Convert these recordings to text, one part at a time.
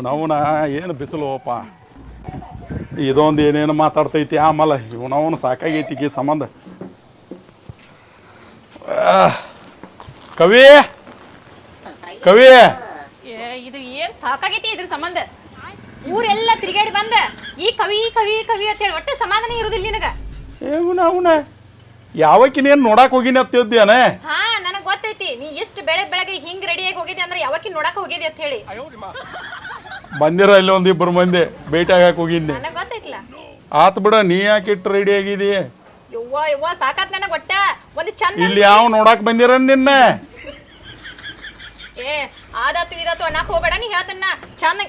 ಇವನವನ ಏನು ಬಿಸಿಲುವಪ್ಪ? ಇದೊಂದು ಏನೇನು ಮಾತಾಡ್ತೈತಿ ಆಮೇಲೆ ಇವನವನು ಸಾಕಾಗೈತಿ ಈ ಸಂಬಂಧ. ಆ, ಕವಿ ಕವಿ. ಏ, ಇದು ಏನ್ ಸಾಕಾಗೈತಿ ಇದ್ರ ಸಂಬಂಧ? ಊರೆಲ್ಲ ತಿರುಗಾಡಿ ಬಂದ. ಈ ಕವಿ ಕವಿ ಕವಿ ಅಂತ ಹೇಳಿ ಒಟ್ಟೆ ಸಮಾಧಾನ ಇರುದಿಲ್ಲ ನಿನಗ? ಇವನ ಅವನ. ಯಾವಕ್ಕಿನೇನು ನೋಡಕ್ ಹೋಗಿನಿ ಅಂತಿದ್ದೇನೆ ಹಾ ನನಗ್ ಗೊತ್ತೈತಿ. ನೀ ಎಷ್ಟು ಬೆಳೆ ಬೆಳಗ್ಗೆ ಹಿಂಗ್ ರೆಡಿಯಾಗಿ ಹೋಗಿದ್ದೆ ಅಂದ್ರೆ ಯಾವಕ್ಕಿ ನೋಡಕ್ ಹೋಗಿದ್ದೆ ಅಂತ ಹೇಳಿ. ಬಂದಿರ ಇಲ್ಲಿ ಒಂದಿಬ್ಬರು ಮಂದಿ ಭೇಟಿ ಆಗಕ್ಕೆ ಹೋಗಿದ್ದೆ ನನಗ್ ಆತ್ ಬಿಡ ನೀ ಯಾಕೆ ಇಟ್ಟು ರೆಡಿ ಆಗಿದಿ? ಯವ್ವ ಯವ್ವ ಸಾಕಾತ್ ನನಗೆ ಒಟ್ಟ ಒಂದು ಚಂದ ಇಲ್ಲಿ ಯಾವ ನೋಡಕ್ ಬಂದಿರ ನಿನ್ನ? ಏ ಆದಾತು ಇದಾತು ಅನ್ನಕ್ ಹೋಗ್ಬೇಡ ನೀ ಹೇಳ್ತನ್ನ ಚಂದ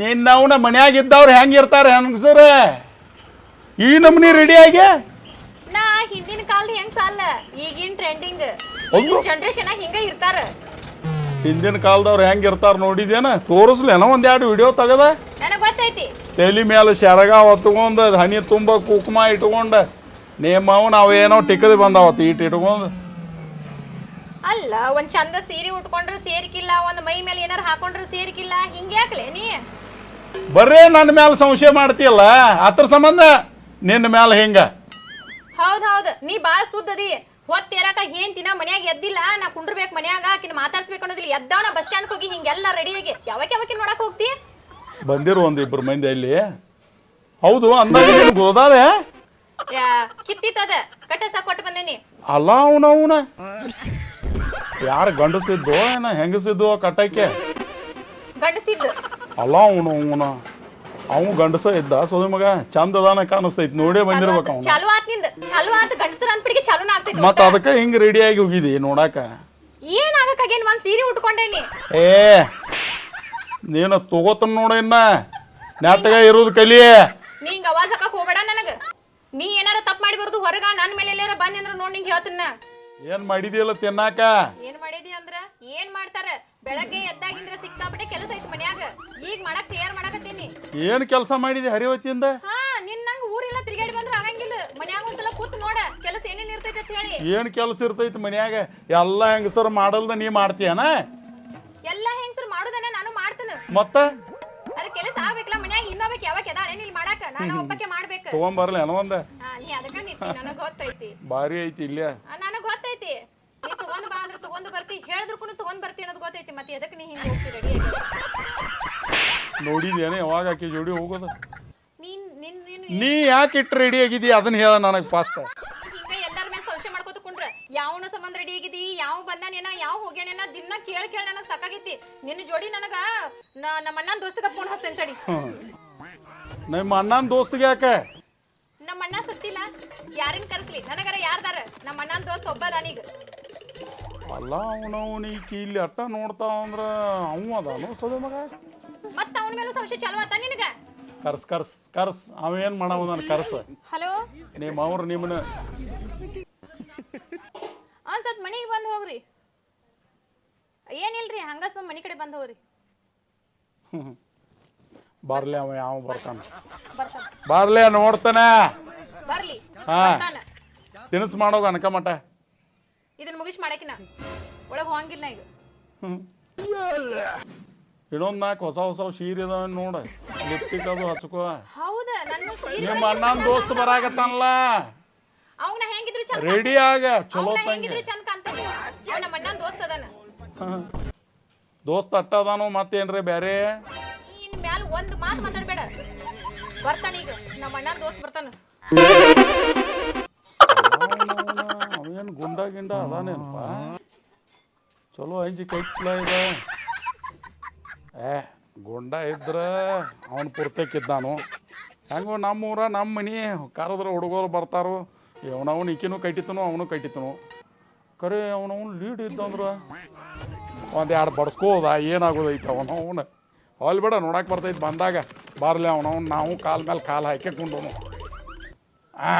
ನಿನ್ನ ಅವನ ಮನ್ಯಾಗ ಇದ್ದವ್ರು ಹೆಂಗಸರ? ಈ ನಮ್ನಿ ರೆಡಿ ಆಗಿ? ನಾ ಹಿಂದಿನ ಕಾಲದ ಹೆಂಗ್ ಸಾಲ ಈಗಿನ ಟ್ರೆಂಡಿಂಗ್ ಈ ಜನರೇಷನ್ ಹಿಂಗ ಇರ್ತಾರ. ಹಿಂದಿನ ಕಾಲದವ್ರು ಹೆಂಗ್ ಇರ್ತಾರ ನೋಡಿದೇನ ತೋರಿಸ್ಲೇನ ಒಂದೆರಡು ವಿಡಿಯೋ ತಗದ? ನನಗೆ ಗೊತ್ತೈತಿ. ತಲೆ ಮೇಲೆ ಶರಗ ಹೊತ್ಕೊಂಡ್ ಹನಿ ತುಂಬ ಕುಕುಮ ಇಟ್ಕೊಂಡ ನೇಮ ಅವ್ ಏನೋ ಟಿಕದಿ ಬಂದಾವತ್ತು ಈಟ್ ಇಟ್ಕೊಂಡ್ ಅಲ್ಲ ಒಂದ್ ಚಂದ ಸೀರೆ ಉಟ್ಕೊಂಡ್ರೆ ಸೇರಿಕಿಲ್ಲ ಒಂದ್ ಮೈ ಮೇಲೆ ಏನಾರ ಹಾಕೊಂಡ್ರೆ ಸೇರಿಕಿಲ್ಲ ಹಿಂಗ್ಯಾಕ್ಲೆ ನೀ? ಬರ್ರೇ ನನ್ನ ಮೇಲೆ ಸಂಶಯ ಮಾಡ್ತೀಯಲ್ಲ ಅದ್ರ ಸಂಬಂಧ ನಿನ್ನ ಮೇಲೆ ಹಿಂಗ. ಹೌದ್ ಹೌದ್ ನೀ ಬಾಳ ಸುದ್ದದಿ ಹೊತ್ತೇರಾಕ ಏನ್ ತಿನ್ನ ಮನ್ಯಾಗ ಎದ್ದಿಲ್ಲ ನಾ ಕುಂಡ್ರಬೇಕು ಮನ್ಯಾಗ ಆಕಿನ ಮಾತಾಡ್ಸ್ಬೇಕು ಅನ್ನೋದಿಲ್ಲ. ಎದ್ದಾವನ ಬಸ್ ಸ್ಟ್ಯಾಂಡ್ ಹೋಗಿ ಹಿಂಗೆಲ್ಲ ರೆಡಿಯಾಗಿ ಯಾವಾಗ ಯಾವಾಗ ನೋಡಕ್ ಹೋಗ್ತಿ? ಬಂದಿರು ಇಬ್ರು ಮಂದಿ ಇಲ್ಲಿ ಹೌದು ಅಂದಾಗ ಕಿತ್ತಿತ್ತದ ಕಟ್ಟ ಕಟ್ಟಸ ಕೊಟ್ಟು ಬಂದೇನಿ. ಅಲ್ಲ ಅವನ ಅವನ. ಯಾರು ಗಂಡಸಿದ್ದು ಏನ ಹೆಂಗಸಿದ್ದು ಕಟ್ಟಕ್ಕೆ? ಗಂಡಸಿದ್ದು. ಅಲ್ಲ ಅವನು ಅವನ. ಅವನು ಗಂಡಸ ಇದ್ದ. ಸೋದ ಮಗ ಚಂದ ಅದಾನ ಕಾಣಿಸ್ತೈತಿ. ನೋಡೇ ಬಂದಿರ್ಬೇಕು ಅವನು. ಚಾಲು ಚಾಲು ಅಂತ ಗಂಡಸರ ಅನ್ಪಿಡಿಗೆ ಚಾಲೂನ ಆಗ್ತೈತಿ ಮತ್ತ ಅದಕ್ಕೆ ಹಿಂಗ್ ರೆಡಿಯಾಗಿ ಹೋಗಿದಿ ನೋಡಾಕ? ಏನ್ ಆಗಕ್ಕಾಗೇನ್ ಒಂದ್ ಸೀರೆ ಉಟ್ಕೊಂಡೇನಿ ಏ ನೀನು ತಗೋತನ್ ನೋಡ ಇನ್ನ. ನ್ಯಾತಗ ಇರೋದು ಕಲಿ. ನಿಂಗ್ ಅವಾಜ್ ಹಾಕಕ್ ಹೋಗ್ಬೇಡ ನನಗ. ನೀ ಏನಾರ ತಪ್ಪು ಮಾಡಿ ಬರೋದು ಹೊರಗ ನನ್ನ ಮೇಲೆ ಎಲ್ಲಾರ ಬಂದಿ ಅಂದ್ರ ನೋಡ್ ನಿಂಗೆ ಹೇಳ್ತೀನ ಏನ್ ಮಾಡಿದಿಯಲ್ಲ ತಿನ್ನಾಕ? ಏನ್ ಮಾಡಿದಿ ಅಂದ್ರ ಏನ್ ಮಾಡ್ತಾರ? ಬೆಳಗ್ಗೆ ಎದ್ದಾಗಿಂದ್ರ ಸಿಕ್ಕಾಪಟ್ಟೆ ಕೆಲಸ ಐತಿ ಮನ್ಯಾಗ. ಈಗ ಮಾಡಕ್ ತಯಾರ್ ಮಾಡಕತ್ತೀನಿ. ಏನ್ ಕೆಲಸ ಮಾಡಿದಿ ಹರಿವತಿಯಿಂದ? ಹಾ ನಿನ್ ನಂಗ್ ಊರೆಲ್ಲ ತಿರುಗಾಡಿ ಬಂದ್ರ ಆಗಂಗಿಲ್ಲ ಮನ್ಯಾಗ ಒಂದ್ಸಲ ಕೂತ್ ನೋಡ ಕೆಲಸ ಏನೇನ್ ಇರ್ತೈತಿ ಅಂತ ಹೇಳಿ ಏನ್ ಕೆಲಸ ಇರ್ತೈತಿ ಮನ್ಯಾಗ? ಎಲ್ಲ ಹೆಂಗಸರು ಮಾಡಲ್ದ ನೀ ಮಾಡ್ತೀಯನ? ಎಲ್ಲ ಹೆಂಗ್ಸರ್ ಮಾಡೋದನ್ನ ನಾನು ಮಾಡ್ತೇನೆ. ಮತ್ತ? ಅದಕ್ಕೆ ಕೆಲಸ ಆಗ್ಬೇಕಲ್ಲ ಮನ್ಯಾಗ ಇನ್ನೊಬ್ಬಕ್ಕೆ ಯಾವಾಗ ಎದಾಳೇನ್ ಇಲ್ಲಿ ಮಾಡಾಕ ನಾನು ಒಬ್ಬಕ್ಕೆ ಮಾಡ್ಬೇಕು. ತಗೊಂಬರ್ಲಿ ಏನೋ ಒಂದ? ಹಾ ನೀ ಅದಕ್ಕ ನಿಂತಿ ನನಗ್ ಗೊತ್ತೈತಿ. ಭಾರಿ ಐತಿ ಇಲ್ಲ. ನನಗೆ ನನಗ್ ಗೊತ್ತೈತಿ. ನೀ ತಗೊಂಡ್ ಬಾ ಅಂದ್ರೆ ತಗೊಂಡ್ ಬರ್ತಿ ಹೇಳಿದ್ರು ತಗೊಂಡ್ ಬರ್ತಿ ಅನ್ನೋದು ಗೊತ್ತೈತಿ. ಮತ್ತೆ ಎದಕ್ ನೀ ಹಿಂಗ್ ಹೋಗ್ತಿ ರೆಡಿ ಯಾವಾಗ ಆಕೆ ಜೋಡಿ ಹೋಗೋದು? ನೀನ್ ನಿನ್ ನೀನು ನೀ ಯಾಕೆ ಇಟ್ಟು ರೆಡಿ ಆಗಿದಿ ಅದನ್ನ ಹೇಳ ನನಗೆ ಫಾಸ್ಟ್ ಹಿಂಗ ಎಲ್ಲಾರ ಮೇಲೆ ಸಂಶಯ ಮಾಡ್ಕೋತ ಕುಂಡ್ರ ಸಂಬಂಧ ರೆಡಿ ಆಗಿದಿ? ಯಾವ ಬಂದಾನೇನ? ಯಾವ ಹೋಗ್ಯಾನೇನ? ದಿನ ಕೇಳ ಕೇಳ ನನಗ್ ಸಾಕಾಗೈತಿ. ನಿನ್ನ ಜೋಡಿ ನನಗ ನಾ- ನಮ್ಮ ಅಣ್ಣನ ದೋಸ್ತಗ ಫೋನ್ ಹಸ್ತೇನೆ ತಡಿ ನಿಮ್ಮ ಅಣ್ಣನ ದೋಸ್ತಿಗೆ ಯಾಕೆ? ನಮ್ಮ ಅಣ್ಣ ಸತ್ತಿಲ್ಲ. ಯಾರಿನ್ ಕರ್ಸ್ಲಿ? ನನಗರ ಯಾರ್ದಾರ? ನಮ್ಮ ಅಣ್ಣನ ದೋಸ್ತ ಒಬ್ಬ ನನಗ ಅಲ್ಲ ಅವನವನು ಈಕಿ ಇಲ್ಲಿ ಅಟ್ಟ ನೋಡ್ತಾವ ಅಂದ್ರ ಅವ ಅದಾನು ಸೋದ ಮಗ? ಮತ್ತ ಅವನ ಮೇಲೂ ಸಂಶಯ ಚಾಲು ಆತ ನಿನಗ? ಕರ್ಸ್ ಕರ್ಸ್ ಕರ್ಸ್. ಅವೇನು ಮಾಡವ ನಾನು ಕರ್ಸ್? ಹಲೋ? ನಿಮ್ಮ ಅವ್ರು ನಿಮ್ಮನ್ನ ಒಂದ್ ಸ್ವಲ್ಪ ಮನೆಗೆ ಬಂದು ಹೋಗ್ರಿ. ಏನಿಲ್ರಿ ಹಂಗ ಸುಮ್ ಮನೆ ಕಡೆ ಬಂದು ಹೋಗ್ರಿ. ಬರ್ಲಿ ಅವ ಯಾವ ಬರ್ತಾನ. ಬರ್ತಾನ. ಬರ್ಲಿ ನೋಡ್ತಾನೆ. ಬರ್ಲಿ ಹಾ. ಬರ್ತಾನ. ತಿನಿಸ್ ಅನ್ಕ ಮಟ ಇದನ್ನ ಮುಗಿಸ್ ಮಾಡಕಿನ. ಒಳಗ್ ಹೋಗಂಗಿಲ್ಲ ಈಗ. ಇನ್ನೊಂದ್ ನಾಲ್ಕು ಹೊಸ ಹೊಸ ಸೀರೆ ಅದಾವ ನೋಡ. ಲಿಪ್ಟಿಕ್ ಅದು ಹಚ್ಕೋ. ಹೌದ ನನ್ನ ನಿಮ್ಮ ಅಣ್ಣನ ದೋಸ್ತ್ ಬರಾಕತ್ತಾನಲ್ಲ. ಅವ್ನ ರೆಡಿ ಆಗ ಚಲೋ ತಂಗಿ. ಹೆಂಗಿದ್ರು ಚಂದ ಕಾಣ್ತಾನೆ. ಅವ ನಮ್ಮ ಅಣ್ಣನ ದೋಸ್ತ ಅದಾನ. ದೋಸ್ತ್ ಅಟ್ಟ ಅದಾನು ಮತ್ತೇನ್ರಿ ಬ್ಯಾರೆ? ಇನ್ ಮ್ಯಾಲ ಒಂದ್ ಮಾತು ಮಾತಾಡ್ಬೇಡ. ಬರ್ತಾನ ಈಗ. ನಮ್ಮ ಅಣ್ಣನ ದೋಸ್ತ್ ಬರ್ತಾನ. ಅವೇನು ಗುಂಡ ಗಿಂಡ ಅದಾನೇನಪ್ಪ? ಚಲೋ ಅಂಜಿ ಕೈಟ್ಲ ಇದ. ಏ ಗುಂಡ ಇದ್ರ ಅವನು ಪುರ್ತಕ್ಕಿದ್ದಾನು ಹೆಂಗೋ ನಮ್ಮ ಊರ ನಮ್ಮ ಮನಿ ಕರೆದ್ರೆ ಹುಡುಗರು ಬರ್ತಾರು. ಅವನವನು ಈಕೆನು ಕಟ್ಟಿತನು ಅವನು ಕಟ್ಟಿತನು ಕರೆ ಅವನವನು ಲೀಡ್ ಇದ್ದಂದ್ರೆ? ಒಂದು ಎರಡು ಬಡ್ಸ್ಕೋದ ಏನಾಗೋದೈತೆ ಅವನವನು ಅಲ್ಲಿ ಬೇಡ ನೋಡಕ್ಕೆ ಬರ್ತೈತೆ ಬಂದಾಗ. ಬರಲಿ ಅವನವನು ನಾವು ಕಾಲ ಮೇಲೆ ಕಾಲು ಹಾಕಿಕೊಂಡು ಆ.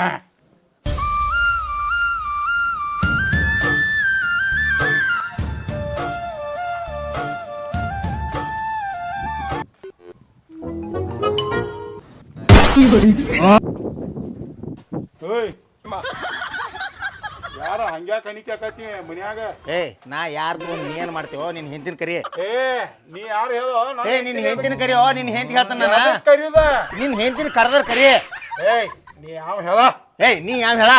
ಕಣಿಕೆ ಆಕತಿ ಮನ್ಯಾಗ? ಏ ನಾ ಯಾರ್ದು ನೀ ಏನ್ ಮಾಡ್ತೀವೋ ನಿನ್ ಹೆಂತಿನ ಕರಿ. ಏ ನೀ ಯಾರು ಹೇಳು ಏ ನಿನ್ ಹೆಂತಿನ ಕರಿ ಓ ನಿನ್ ಹೆಂತಿ ಹೇಳ್ತಾನ ನಾನು. ಕರಿಯುದ ನಿನ್ ಹೆಂತಿನ ಕರೆದ್ರ ಕರಿ. ಏಯ್ ನೀ ಯಾವ ಹೇಳ? ಏಯ್ ನೀ ಯಾವ ಹೇಳ?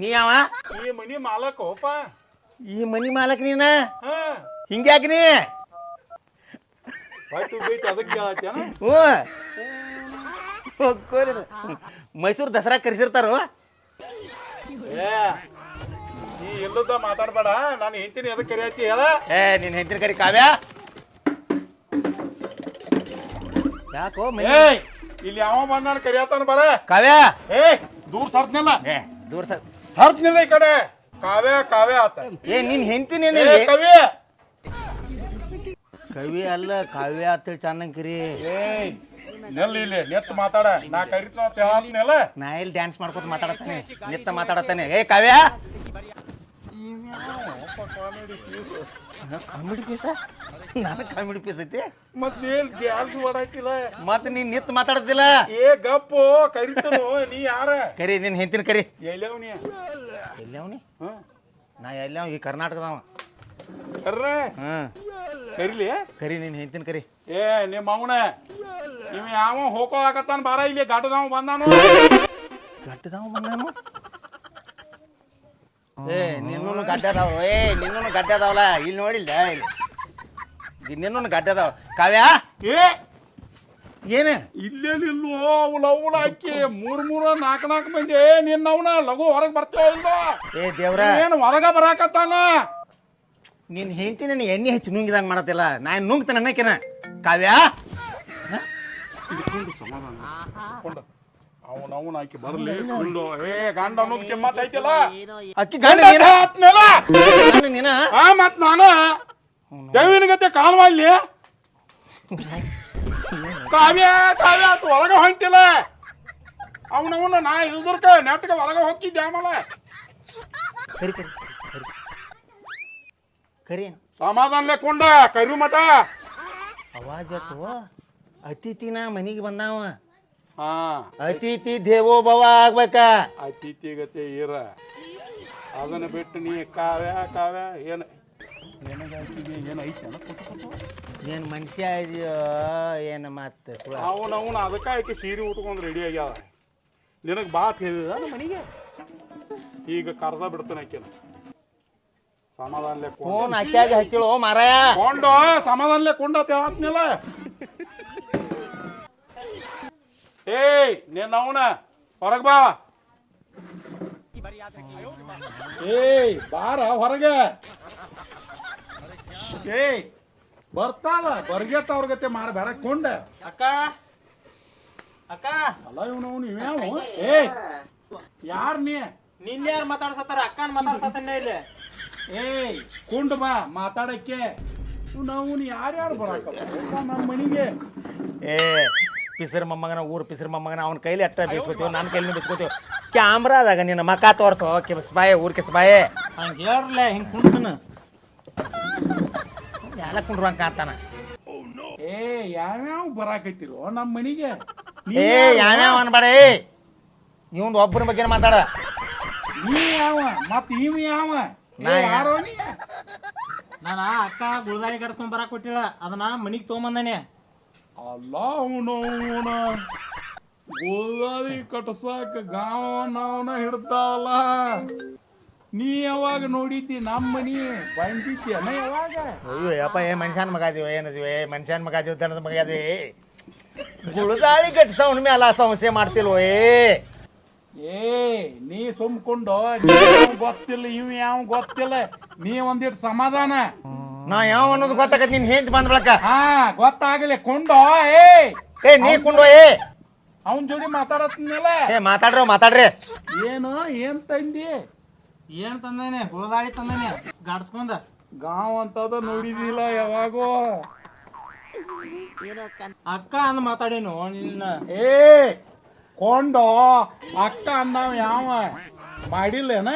ನೀ ಯಾವ? ಈ ಮನಿ ಮಾಲಕ್ ಹೋಪ ಈ ಮನಿ ಮಾಲಕ ನೀನ? ಹಾ. ಹಿಂಗ್ಯಾಕ್ ನೀ? ಬೈಟ್ ಅದಕ್ಕೆ ಹ್ಞೂ. ಮೈಸೂರು ದಸರಾ ಕರೆಸಿರ್ತಾರೋ? ಏ ನೀ ಎಲ್ಲದ ಮಾತಾಡ್ಬೇಡ. ನಾನು ಹೆಂತೀನಿ ಎದಕ್ಕೆ ಕರಿಯತ್ತಿ ಹೇಳ? ಏ ನಿನ್ ಹೆಂತಿನ ಕರಿ ಕಾವ್ಯ. ಯಾಕೋ ಮನಿ ಏಯ್ ಇಲ್ಲಿ ಯಾವ ಬಂದಾನ ಕರಿಯತ್ತಾನ ಬರ. ಕಾವ್ಯ. ಏ ದೂರ ಸರ್ದ್ನಿಲ್ಲ. ಏ ದೂರ ಸರ್ ಸರ್ದ್ನಿಲ್ಲ ಈ ಕಡೆ. ಕಾವ್ಯ ಕಾವ್ಯ ಆತ. ಏ ನಿನ್ ಹೆಂತಿನ ಏ ಕವಿ ಕವಿ ಅಲ್ಲ ಕಾವ್ಯ ಆತ ಚೆನ್ನಾಗಿ ಏ ಏಯ್ ನೆಲ್ ಇಲ್ಲಿ ನೆತ್ ಮಾತಾಡ. ನಾ ಕರಿತ ಅಂತ ಹೇಳತ್ನೆಲ್ಲ ನಾ ಇಲ್ಲಿ ಡ್ಯಾನ್ಸ್ ಮಾಡ್ಕೊತ ಮಾತಾಡತ್ತೇನೆ? ನಿತ್ತ ಮಾತಾಡತ್ತೇನೆ. ಏ ಕಾವ್ಯ! ಕಾಮಿಡಿ ಪೀಸ ನಾನು ಕಾಮಿಡಿ ಪೀಸ್ ಐತಿ? ಮತ್ ನೀನ್ ಡ್ಯಾನ್ಸ್ ಮಾಡಾಕಿಲ್ಲ? ಮತ್ತೆ ನೀನ್ ನಿತ್ ಮಾತಾಡತಿಲ್ಲ? ಏ ಗಪ್ಪು ಕರಿತನು. ನೀ ಯಾರ? ಕರಿ ನಿನ್ ಹೆಂತಿನ ಕರಿ. ಎಲ್ಲವನಿ ಹಾ. ನಾ ಎಲ್ಲವ ಈ ಕರ್ನಾಟಕದವ? ಕರ್ರೆ? ಹಾ ಕರಿಲಿ? ಕರಿ ನೀನು ಹೆಂತಿನ ಕರಿ. ಏ ನಿಮ್ಮ ಅವನ ಇವ ಯಾವ ಹೋಗೋಕತ್ತಾನ ಬಾರ ಇಲ್ಲಿ ಗಾಟದವ ಬಂದಾನು. ಗಟ್ಟದಾವ ಬಂದಾನು? ಏ ನಿನ್ನೂ ಗಡ್ಡದಾವ ಅದಾವ ಏ ನಿನ್ನೂ ಗಡ್ಡದಾವಲ್ಲ ಇಲ್ಲಿ ನೋಡಿಲ್ಲ ಇಲ್ಲಿ. ನಿನ್ನೂ ಗಡ್ಡದಾವ ಅದಾವ. ಕಾವ್ಯ? ಏ ಏನ? ಇಲ್ಲೇನಿಲ್ವೋ ಅವು ಅವಳ ಹಾಕಿ ಮೂರ್ ಮೂರ ನಾಲ್ಕು ನಾಲ್ಕು ಮಂದಿ. ಏ ನಿನ್ನವನ ಲಘು ಹೊರಗೆ ಬರ್ತೇವ ಇಲ್ವೋ? ಏ ದೇವ್ರ. ಏನು ಹೊರಗ ಬರಾಕತ್ತಾನ? ನಿನ್ ಹೆಂಡತಿ ನನ್ನ ಎಣ್ಣೆ ಹೆಚ್ಚು ನುಂಗಿದಂಗೆ ಮಾಡತ್ತಿಲ್ಲ. ನಾನು ನುಂಗ್ತಾನೆ ಅನ್ನಕಿನ ಕಾವ್ಯ? ಅವನ ಅವನವನ ಆಕಿ ಬರ್ಲಿ ಕುಂಡು ಏ ಗಂಡ ಅನ್ನೋದು ಕೆಮ್ಮತ್ ಐತಿಲ್ಲ ಅಕ್ಕಿ ಗಂಡ ನೀನ? ಆತ್ಮೇಲ? ಗಂಡ ನೀನ? ಆ ಮತ್ ನಾನು? ದೇವಿನ ಗತೆ ಕಾಲ್ ಮಾಡ್ಲಿ. ಕಾವ್ಯ ಕಾವ್ಯ ಆತು ಹೊರಗ ಹೊಂಟಿಲ್ಲ. ಅವನವನ ನಾ ಇಲ್ದರ್ಕ ನೆಟ್ಗೆ ಒಳಗ ಹೋಗ್ತಿದ್ದೆ ಆಮೇಲೆ. ಕರಿ ಕರಿ ಕರಿ ಕರಿ ಸಮಾಧಾನ ಲೆಕ್ಕೊಂಡ ಕರಿ ಮಠ. ಅವಾಜ್ ಅತಿಥಿನ ಮನಿಗೆ ಬಂದಾವ. ಹಾ. ಅತಿಥಿ ದೇವೋ ಭವ ಆಗ್ಬೇಕ. ಅತಿಥಿ ಗತಿ ಇರ. ಅದನ್ನ ಬಿಟ್ಟು ನೀ ಕಾವ್ಯ ಕಾವ್ಯ ಏನು? ಏನು ಐತೆ ಏನ್ ಮನುಷ್ಯ ಇದೆಯೋ ಏನು ಮತ್ತೆ ಅವನವನ ಅದಕ್ಕೆ ಆಕೆ ಸೀರೆ ಉಟ್ಕೊಂಡು ರೆಡಿ ಆಗ್ಯಾವ ನಿನಗೆ ಬಾತ್ ಹೇಳಿದ ನಮ್ಮ ಮನೆಗೆ? ಈಗ ಕರ್ದ ಬಿಡ್ತಾನೆ ಆಕೆನ. ಸಮಾಧಾನಲೆ ಫೋನ್ ಅಕ್ಕಾಗಿ ಹಚ್ಚಿಳು ಮಾರಾಯ. ಕೊಂಡು ಸಮಾಧಾನಲೆ ಕೊಂಡ ಹೇಳತ್ನಿಲ್ಲ ಏಯ್ ನೀನ್ ಅವನ ಹೊರಗ್ ಬಾ. ಏಯ್ ಬಾರ ಹೊರಗೆ. ಏಯ್ ಬರ್ತಾಳ ಬರ್ಗೆಟ್ಟ ಅವ್ರ ಗತೆ ಮಾರ ಬೇಡ ಕೊಂಡ. ಅಕ್ಕ ಅಕ್ಕ. ಅಲ್ಲ ಇವನು ಇವ್ಯಾವ ಏಯ್ ಯಾರ್ ನೀ? ನಿನ್ನ ಯಾರು ಮಾತಾಡ್ಸತ್ತಾರ? ಅಕ್ಕನ ಮಾತಾಡ್ಸತ್ತಾನೆ ಇಲ್ಲಿ. ಏಯ್ ಕುಂಡ್ ಬಾ ಮಾತಾಡಕ್ಕೆ. ನಾವು ಯಾರ್ಯಾರು ಬರಾಕ? ನಮ್ಮ ಮನಿಗೆ. ಏ ಪಿಸರ್ ಮೊಮ್ಮಗನ ಊರು ಪಿಸರ್ ಮೊಮ್ಮಗನ ಅವನ ಕೈಲಿ ಅಟ್ಟ ಬೀಸ್ಕೋತೀವಿ ನನ್ನ ಕೈಲಿ ಬೇಯಿಸ್ಕೊತೀವಿ ಕ್ಯಾಮ್ರಾದಾಗ ನಿನ್ನ ಮಕ ತೋರ್ಸೋ. ಕೆಸ್ಬಾಯೆ ಊರ್ ಕೆಸ್ಬಾಯೆ ಹಂಗೆ ಹೇಳ್ರಲ್ಲ ಹಿಂಗೆ ಕುಂಡ್ತನ ಎಲ್ಲ ಕುಂಡ್ರಂಕ ಅಂತಾನ ಏ ಯಾವ್ಯಾವ ಬರಾಕೈತಿರೋ ನಮ್ಮ ಮನಿಗೆ? ಏ ಯಾವ್ಯಾವ ಅನ್ಬೇಡ ಏ ಇವಂದು ಒಬ್ಬನ ಬಗ್ಗೆ ಮಾತಾಡ? ನೀ ಯಾವ? ಮತ್ ಇವ್ ಯಾವ? ನಾನ ಅಕ್ಕ ಗುಳದಾಳಿ ಕಟ್ಕೊಂಡ್ ಬರಾಕ್ ಕೊಟ್ಟಿಳ ಅದನ್ನ ಮನಿಗ್ ತಗೊಂಬಂದಾನೆ. ಅಲ್ಲ ಅವನು ಅವನ. ಗುಳದಾಳಿ ಕಟ್ಸಾಕ ಗಾವ ನಾವನ ಹಿಡ್ತಾವಲ್ಲ. ನೀ ಯಾವಾಗ ನೋಡಿದ್ದಿ ನಮ್ಮ ಮನಿ? ಬಂದಿದ್ದೇನ ಯಾವಾಗ? ಅಯ್ಯೋ ಯಪ್ಪ ಏ ಮನುಷ್ಯನ ಮಗ ಅದೀವಿ ಏನದೀವಿ ಮನುಷ್ಯನ ಮಗ ಅದೀವಿ ದನದ ಮಗ ಅದೀವಿ ಗುಳದಾಳಿ ಕಟ್ಸವನ ಮೇಲೆ ಸಮಸ್ಯೆ ಮಾಡ್ತಿಲ್ವೋ ಏ. ಏ ನೀ ಸುಮ್ಕೊಂಡು ಗೊತ್ತಿಲ್ಲ ಇವ್ ಯಾವ ಗೊತ್ತಿಲ್ಲ. ನೀ ಒಂದಿಟ್ಟು ಸಮಾಧಾನ. ನಾ ಯಾವ ಅನ್ನೋದು ಗೊತ್ತಾಗತ್ತೆ ನೀನ್ ಹೆಂತ ಬಂದ್ ಬಳಕ ಹಾ ಗೊತ್ತಾಗಲಿ ಕೊಂಡೋ ಏ. ಏ ನೀ ಕೊಂಡೋ ಏ. ಅವನ್ ಜೋಡಿ ಮಾತಾಡತ್ನಲ್ಲ? ಏ ಮಾತಾಡ್ರಿ ಮಾತಾಡ್ರಿ. ಏನು ಏನ್ ತಂದಿ? ಏನ್ ತಂದೇನೆ ಹುಳದಾಳಿ ತಂದಾನೆ ಗಾಡ್ಸ್ಕೊಂಡ. ಗಾಂವ್ ಅಂತದ ನೋಡಿದಿಲ್ಲ ಯಾವಾಗೋ. ಅಕ್ಕ ಅಂದ್ ಮಾತಾಡೇನು ನಿನ್ನ. ಏ ಕೊಂಡೋ. ಅಕ್ಕ ಅಂದಾವ ಯಾವ? ಮಾಡಿಲ್ಲೇನ?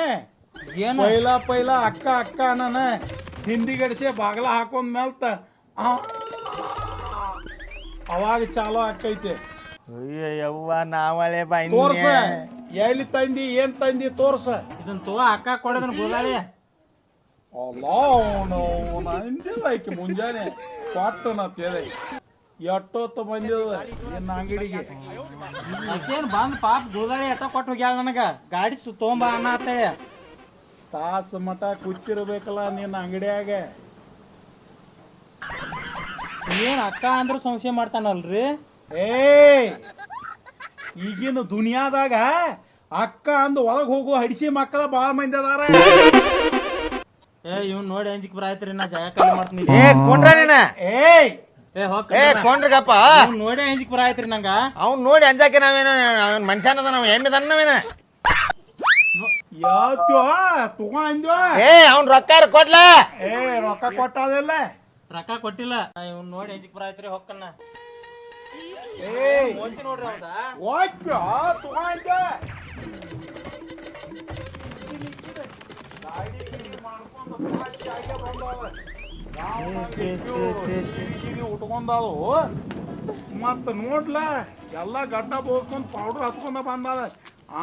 ಏನ? ಪೈಲ ಪೈಲ ಅಕ್ಕ ಅಕ್ಕ ಅನ್ನ ಹಿಂದಿ ಗಡಿಸಿ ಬಾಗ್ಲ ಹಾಕೊಂಡ್ ಮೇಲ್ತ. ಅವಾಗ ಚಾಲೋ ನಾವಳೆ ಬಾ ತೋರ್ಸ. ಎಲ್ಲಿ ತಂದಿ ಏನ್ ತಂದಿ ತೋರ್ಸ. ಇದನ್ ತೋ ಅಕ್ಕ ಕೊಡೋದನ್ನ ಗುಳದಾಳಿ ಅಲ್ಲ ಅವನು ಅಂದಿಲ್ಲ ಆಕಿ ಮುಂಜಾನೆ. ಕೊಟ್ಟನ ತೇಲೆ. ಎಷ್ಟೊತ್ತು ಬಂದಿದ? ನಿನ್ನ ಅಂಗಡಿಗೆ. ಅದೇನು ಬಂದ್ ಪಾಪ ಗುಳದಾಳಿ ಎಟ್ಟ ಕೊಟ್ಟು ಹೋಗ್ಯಾಳ ನನಗೆ. ಗಾಡಿ ಸು ತೊಗೊಂಬ ಅನ್ನ ಅಂತೇಳಿ. ತಾಸು ಮಠ ಕುಚ್ಚಿರ್ಬೇಕಲ್ಲ ನಿನ್ನ ಅಂಗಡಿಯಾಗ. ಏನ್ ಅಕ್ಕ ಅಂದ್ರ ಸಂಶಯ ಮಾಡ್ತಾನಲ್ರಿ? ಏ ಈಗಿನ ದುನಿಯಾದಾಗ ಅಕ್ಕ ಅಂದು ಒಳಗೆ ಹೋಗೋ ಹಡಿಸಿ ಮಕ್ಕಳ ಬಾಳ ಮಂದಿ ಅದಾರ. ಏ ಇವ್ನು ನೋಡಿ ಅಂಜಿಕ್ ಬರಾಯ್ತ್ರಿ ನಾ ಜಾಗ ಖಾಲಿ ಮಾಡ್ತೀನಿ. ಏ ಕೊಂಡ್ರ ನೀನ? ಏಯ್! ಏ ಕೊಂಡ್ರಗಪ್ಪ. ಇವ್ನ್ ನೋಡಿ ಅಂಜಿಕ್ ಬರಾಯ್ತ್ರಿ ನಂಗ. ಅವ್ನ್ ನೋಡಿ ಅಂಜಾಕೆ ನಾವೇನ ಅವ್ನ್ ಮನುಷ್ಯನದ ನಾವ್ ಹೆಮ್ಮೆದನ್ನ ನಾವೇನ? ಏ ಅವ್ನ್ ರೊಕ್ಕ ಕೊಡ್ಲ? ಏ ರೊಕ್ಕ ಕೊಟ್ಟದಿಲ್ಲ. ರೊಕ್ಕ ಕೊಟ್ಟಿಲ್ಲ. ಇವ್ನ್ ನೋಡಿ ಅಂಜಿಕ್ ಬರಾಯ್ತ್ರಿ ಹೊಕ್ಕನ್ನ ಏ ನೋಡ್ರಿ ಉಟ್ಕೊಂಡಾವು. ಮತ್ತ ನೋಡ್ಲ, ಎಲ್ಲ ಗಡ್ಡ ಬೋಸ್ಕೊಂಡ್ ಪೌಡರ್ ಹತ್ಕೊಂಡ ಬಂದ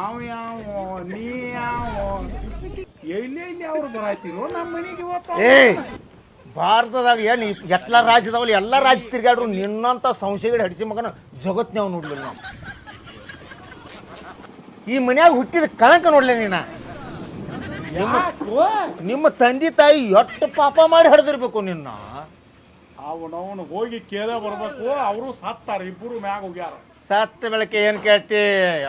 ಅವ ಯಾವ, ನೀ ಯಾವ, ಎಲ್ಲಿ ಎಲ್ಲಿ ಅವ್ರು ಬರಾಯ್ತಿರೋ ನಮ್ಮ ಮನೆಗೆ ಇವತ್ತು ಭಾರತದಾಗ ಏನು ಎಲ್ಲ ರಾಜ್ಯದವಲ್ಲಿ ಎಲ್ಲ ರಾಜ್ಯ ತಿರ್ಗಾಡ್ರು ನಿನ್ನಂತ ಸಂಶಯಗಳು ಹಡಿಸಿ ಮಗನ ಜಗತ್ನ್ಯಾವ ನೋಡ್ಲಿಲ್ಲ ನಾವು. ಈ ಮನ್ಯಾಗ ಹುಟ್ಟಿದ ಕಣಕ ನೋಡ್ಲಿ ನೀನ. ನಿಮ್ಮ ತಂದೆ ತಾಯಿ ಎಷ್ಟು ಪಾಪ ಮಾಡಿ ಹಡ್ದಿರ್ಬೇಕು ನಿನ್ನ? ಅವನವನು ಹೋಗಿ ಕೇಳ ಬರ್ಬೇಕು ಅವರು ಸತ್ತಾರ ಇಬ್ಬರು ಮ್ಯಾಗ ಹೋಗ್ಯಾರ. ಸತ್ತ ಬೆಳಕೆ ಏನ್ ಕೇಳ್ತಿ?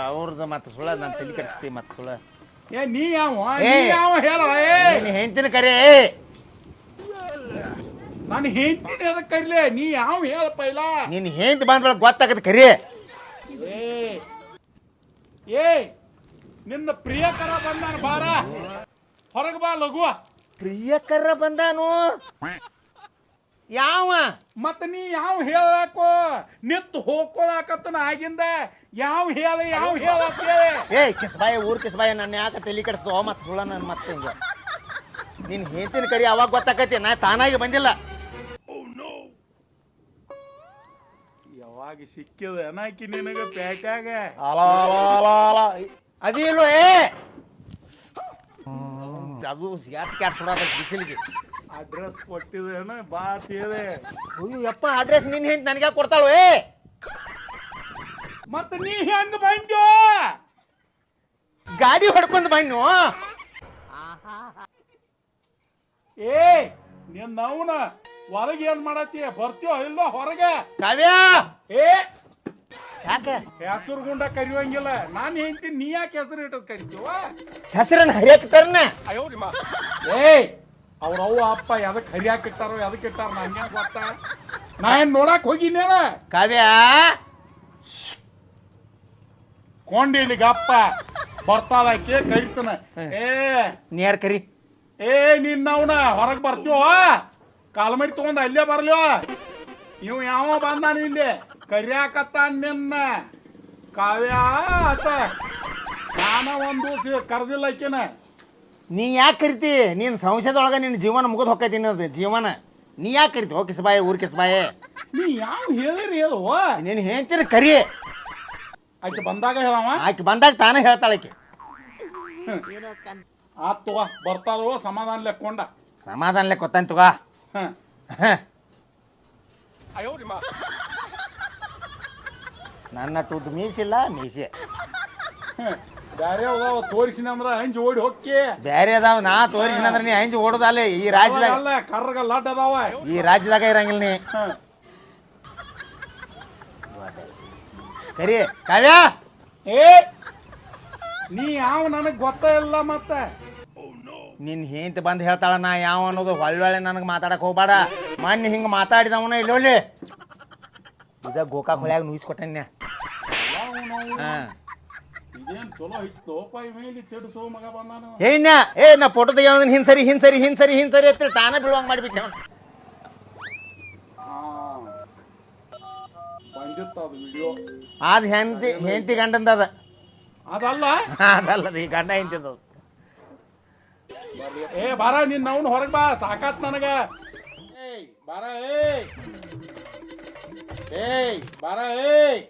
ಅವ್ರದ್ದು ಮತ್ತೆ ಸುಳ ನಾನು ತಲೆ ಕೆಡಿಸ್ತಿ ಮತ್ತೆ ಸುಳ ಏ ನೀ ಯಾವ ನೀ ಯಾವ ಹೇಳ ಹೆಂತಿನ ಕರೆ ನಾನು ಹೆಂಡತಿನ ಅದಕ್ಕೆ ಕರಿಲೆ? ನೀ ಯಾವ ಹೇಳಪ್ಪ ಇಲ್ಲ? ನಿನ್ನ ಹೆಂಡ್ ಬಂದ ಬೆಳಗ್ಗೆ ಗೊತ್ತಾಗದ ಕರಿ. ಏ ಏ ನಿನ್ನ ಪ್ರಿಯಕರ ಬಂದಾನ ಬಾರ. ಹೊರಗೆ ಬಾ ಲಘುವ ಪ್ರಿಯಕರ ಬಂದಾನು. ಯಾವ? ಮತ್ತ ನೀ ಯಾವ ಹೇಳಬೇಕು ನಿತ್ತು ಹೋಗ್ಕೊಳಕತ್ತನ ಆಗಿಂದ ಯಾವ ಹೇಳ ಯಾವ ಹೇಳ ಏ ಕಿಸ್ಬಾಯ ಊರ್ ಕಿಸ್ಬಾಯ ನನ್ನ ಯಾಕೆ ತಲೆ ಕೆಡಿಸ್ತೋ ಮತ್ತೆ ಸುಳ್ಳ ನನ್ನ ಮತ್ತೆ ಹಿಂಗ. ನಿನ್ ಹೇಳ್ತೀನಿ ಕರಿ ಅವಾಗ ಗೊತ್ತಾಕತಿ ನಾ ತಾನಾಗಿ ಬಂದಿಲ್ಲ. ಯಾವಾಗ ಸಿಕ್ಕಿದ ಏನಾಕಿ ನಿನಗ ಅಲ ಅದಿಲ್ವ? ಏ ಅದು ಯಾಕೆ ಕ್ಯಾಟ್ ಸುಡಾದ ಬಿಸಿಲಿಗೆ. ಅಡ್ರೆಸ್ ಕೊಟ್ಟಿದ್ದೇನ ಬಾ ತೇಳೆ ಅಯ್ಯೋ ಯಪ್ಪ ಅಡ್ರೆಸ್ ನಿನ್ನ ಹೆಂಗೆ ನನಗೆ ಕೊಡ್ತಾಳು ಮತ್ತೆ ಮತ್ತ ನೀ ಹೆಂಗ್ ಬಂದ್ಯೋ? ಗಾಡಿ ಹೊಡ್ಕೊಂಡ್ ಬಣ್ಣು ಏ ನಿನ್ನ ಅವನ ಹೊರಗೆ ಏನ್ ಮಾಡತ್ತಿ? ಬರ್ತೀಯೋ ಇಲ್ವೋ ಹೊರಗೆ? ಕಾವ್ಯ! ಏ ಯಾಕೆ? ಹೆಸರು ಗುಂಡ ಕರಿಯೋಂಗಿಲ್ಲ ನಾನು ಹೆಂಡತಿ ನೀ ಯಾಕೆ ಹೆಸರು ಇಟ್ಟದ್ ಕರಿತೀವ? ಹೆಸರನ್ನ ಹರಿಯಕ್ತಾರನ ಏಯ್! ಅವ್ರ ಅವ್ವ ಅಪ್ಪ ಎದಕ್ ಹರಿಯಾಕ್ ಇಟ್ಟಾರೋ ಎದಕ್ ಇಟ್ಟಾರ ನಂಗೇನ್ ಗೊತ್ತ? ನಾ ಏನ್ ನೋಡಕ್ ಹೋಗಿನೇನ ಕಾವ್ಯ! ಕೊಂಡಿಲಿಗ ಅಪ್ಪ ಆಕೆ ಕರಿತನ. ಏ! ನೇರ್ ಕರಿ? ಏ ನಿನ್ನವನ ಹೊರಗ್ ಬರ್ತೀವ? ಕಾಲ್ಮರಿ ತಗೊಂಡ್ ಅಲ್ಲೇ ಬರ್ಲಿವ ಇವ್ ಯಾವ ಬಂದಾನ ಇಲ್ಲಿ. ಕರಿಯಾಕತ್ತ ನಿನ್ನ ಕಾವ್ಯ ಆತ ನಾನ ಒಂದು ದಿವಸ ಕರ್ದಿಲ್ಲ ಆಕಿನ ನೀ ಯಾಕೆ ಕರಿತಿ? ನೀನ್ ಸಂಶಯದೊಳಗ ನಿನ್ನ ಜೀವನ ಮುಗಿದ್ ಹೊಕ್ಕೈತಿ ನಿನ್ನದು ಜೀವನ. ನೀ ಯಾಕೆ ಕರಿತಿ? ಹೋಗಿ ಕಿಸ್ಬಾಯಿ ಊರ್ ಕಿಸಬಾಯಿ. ನೀ ಯಾವ ಹೇಳಿರಿ ಹೇಳುವ ನೀನ್ ಹೇಳ್ತೀರಿ ಕರಿ. ಆಕೆ ಬಂದಾಗ ಹೇಳವ? ಆಕೆ ಬಂದಾಗ ತಾನೇ ಹೇಳ್ತಾಳೆ ಆಕೆ. ಆತ್ ತಗೋ ಬರ್ತಾರೋ ಸಮಾಧಾನ ಲೆಕ್ಕೊಂಡ. ಸಮಾಧಾನಲೆ ತಗೋ. ಹ ಹ. ನನ್ನ ತುಟ್ಟು ಮೀಸಿಲ್ಲ ಮೀಸೆ. ಬ್ಯಾರೆ ಅದಾವ ತೋರಿಸಿನ ಅಂದ್ರ ಹಂಜಿ ಓಡಿ ಹೊಕ್ಕಿ. ಬ್ಯಾರೆ ಅದಾವ ನಾ ತೋರಿಸಿನಂದ್ರ ನೀ ಹಂಚಿ ಓಡೋದಲ್ಲ ಈ ರಾಜ್ಯದಾಗ. ಅಲ್ಲ ಕರ್ರಗ ಅದಾವ. ಈ ರಾಜ್ಯದಾಗ ಇರಂಗಿಲ್ಲ ನೀ. ಕರಿ ಕಾವ್ಯ. ಏ ನೀ ಯಾವ ನನಗ್ ಗೊತ್ತ ಇಲ್ಲ ಮತ್ತ? ನಿನ್ ಹೆಂತ ಬಂದ್ ಹೇಳ್ತಾಳ ನಾ ಯಾವ ಅನ್ನೋದು ಹೊಳ್ಳೆ ನನಗೆ ಮಾತಾಡಕ್ ಹೋಗ್ಬೇಡ. ಮೊನ್ನೆ ಹಿಂಗ ಮಾತಾಡಿದವನ ಇಲ್ಲೊಳ್ಳಿ ಒಳ್ಳೆ. ಇದ ಗೋಕಾಕ್ ಹೊಳ್ಯಾಗ ನುಯ್ಸ್ ಹಾ. ಇದೇನ್ ಚಲೋ ಇತ್ತು ಪೈ ಮೇಲೆ ತಿಡ್ಸೋ ಮಗ ಬಂದಾನು. ಏನ ಏ ನಾ ಫೋಟೋ ತೆಗಿಯೋದನ್ನ ಹಿಂದ್ ಸರಿ ಹಿಂದ್ ಸರಿ ಹಿಂದ್ ಸರಿ ಹಿಂದ್ ಸರಿ ಅಂತೇಳಿ ತಾನೇ ಬೀಳುವಂಗ್ ಮಾಡಿಬಿಟ್ಟೆ ಅವ್ನು. ಹಾ. ಬಂದಿತ್ತ ಅದು ವಿಡಿಯೋ ಅದ್ ಹೆಂತಿ ಹೆಂತಿ ಗಂಡಂದ ಅದ ಅದಲ್ಲ? ಅದಲ್ಲದ ಈ ಗಂಡ ಹೆಂತಿದ ಏ ಬಾರ ನಿನ್ನ ಅವ್ನು ಹೊರಗ್ ಬಾ ಸಾಕಾತ್ ನನಗ. ಏಯ್ ಬಾರ ಏಯ್. ಏಯ್ ಬಾರ ಏಯ್